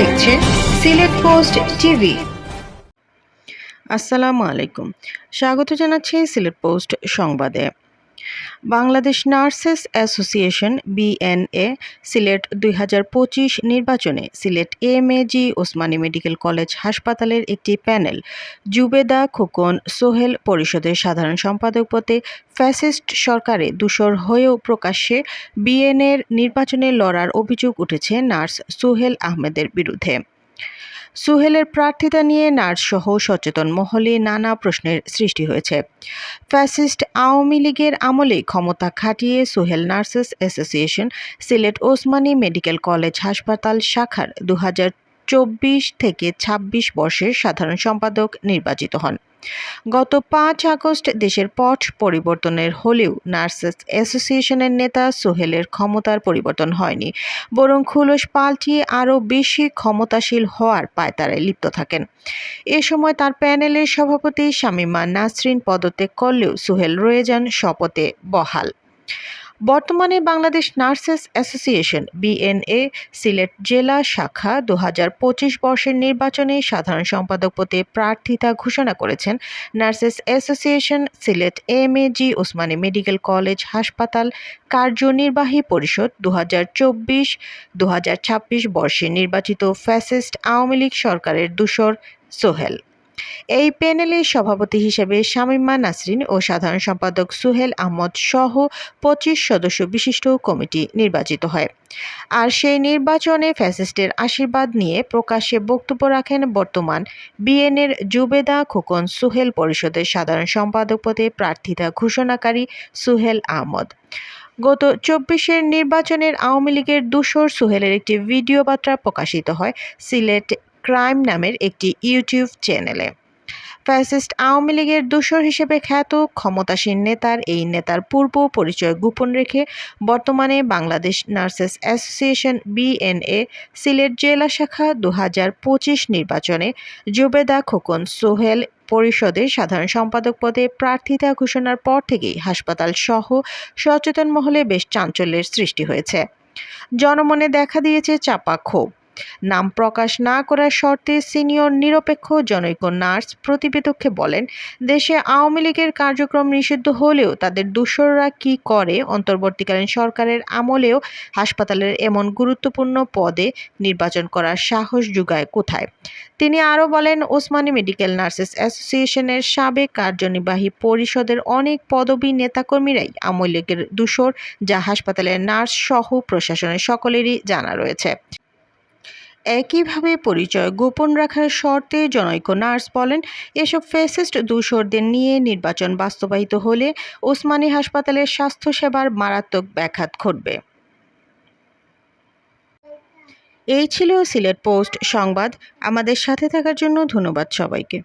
দেখছেন Sylhet post TV. আসসালামু আলাইকুম। স্বাগত জানাচ্ছি সিলেট পোস্ট সংবাদে। Bangladesh nurses association, BNA, Sylhet দুই হাজার পঁচিশ নির্বাচনে Sylhet M A G Osmani medical college হাসপাতালের একটি প্যানেল। জুবেদা খোকন, সোহেল পরিষদের সাধারণ সম্পাদক পদে ফ্যাসিস্ট সরকারে দূষর হয়েও প্রকাশ্যে বিএনএর নির্বাচনে লড়ার অভিযোগ উঠেছে নার্স সোহেল আহমেদের বিরুদ্ধে। সুহেলের প্রার্থিতা নিয়ে নার্সসহ সচেতন মহলে নানা প্রশ্নের সৃষ্টি হয়েছে। ফ্যাসিস্ট আওয়ামী লীগের আমলে ক্ষমতা খাটিয়ে Suhel nurses association, Sylhet Osmani medical college হাসপাতাল শাখার দু চব্বিশ থেকে ২৬ বর্ষের সাধারণ সম্পাদক নির্বাচিত হন। গত পাঁচ আগস্ট দেশের পট পরিবর্তনের হলেও নার্সেস অ্যাসোসিয়েশনের নেতা সোহেলের ক্ষমতার পরিবর্তন হয়নি, বরং খুলস পাল্টিয়ে আরও বেশি ক্ষমতাশীল হওয়ার পায়তারায় লিপ্ত থাকেন। এ সময় তার প্যানেলের সভাপতি শামীমা নাসরিন পদত্যাগ করলেও সোহেল রয়ে যান শপথে বহাল। বর্তমানে Bangladesh nurses association, BNA, Sylhet জেলা শাখা দু হাজার পঁচিশ বর্ষের নির্বাচনে সাধারণ সম্পাদক পদে প্রার্থিতা ঘোষণা করেছেন nurses association, Sylhet M A G Osmani medical college হাসপাতাল কার্যনির্বাহী পরিষদ দু হাজার চব্বিশ দু বর্ষে নির্বাচিত ফ্যাসিস্ট আওয়ামী লীগ সরকারের দূষর সোহেল। এই প্যানেলের সভাপতি হিসেবে শামীমা নাসরিন ও সাধারণ সম্পাদক সুহেল আহমদ সহ পঁচিশ সদস্য বিশিষ্ট কমিটি নির্বাচিত হয়। আর সেই নির্বাচনে ফ্যাসিস্টের আশীর্বাদ নিয়ে প্রকাশ্যে বক্তব্য রাখেন বর্তমান বিএনএর জুবেদা খোকন সুহেল পরিষদের সাধারণ সম্পাদক পদে প্রার্থিতা ঘোষণাকারী সুহেল আহমদ। গত চব্বিশের নির্বাচনের আওয়ামী লীগের দুশোর সুহেলের একটি ভিডিও বার্তা প্রকাশিত হয় সিলেট ক্রাইম নামের একটি ইউটিউব চ্যানেলে। ফ্যাসিস্ট আওয়ামী লীগের দূষর হিসেবে খ্যাত ক্ষমতাসীন নেতার এই নেতার পূর্ব পরিচয় গোপন রেখে বর্তমানে Bangladesh nurses association BNA Sylhet জেলা শাখা দু হাজার পঁচিশ নির্বাচনে জুবেদা খোকন সোহেল পরিষদের সাধারণ সম্পাদক পদে প্রার্থিতা ঘোষণার পর থেকেই হাসপাতাল সহ সচেতন মহলে বেশ চাঞ্চল্যের সৃষ্টি হয়েছে। জনমনে দেখা দিয়েছে চাপা ক্ষোভ। নাম প্রকাশ না করার শর্তে সিনিয়র নিরপেক্ষ জনৈক নার্স প্রতিবেদককে বলেন, দেশে আওয়ামী লীগের কার্যক্রম নিষিদ্ধ হলেও তাদের দূষররা কি করে? অন্তর্বর্তীকালীন সরকারের আমলেও হাসপাতালের এমন গুরুত্বপূর্ণ পদে নির্বাচন করার সাহস যোগায় কোথায়? তিনি আরও বলেন, ওসমানী মেডিকেল নার্সেস অ্যাসোসিয়েশনের সাবেক কার্যনির্বাহী পরিষদের অনেক পদবী নেতাকর্মীরাই আওয়ামী লীগের দূষর, যা হাসপাতালের নার্স সহ প্রশাসনের সকলেরই জানা রয়েছে। একইভাবে পরিচয় গোপন রাখার শর্তে জনৈক নার্স বলেন, এসব ফেসিস্ট দূষরদের নিয়ে নির্বাচন বাস্তবায়িত হলে ওসমানী হাসপাতালের স্বাস্থ্যসেবার মারাত্মক ব্যাঘাত ঘটবে। এই ছিল সিলেট পোস্ট সংবাদ। আমাদের সাথে থাকার জন্য ধন্যবাদ সবাইকে।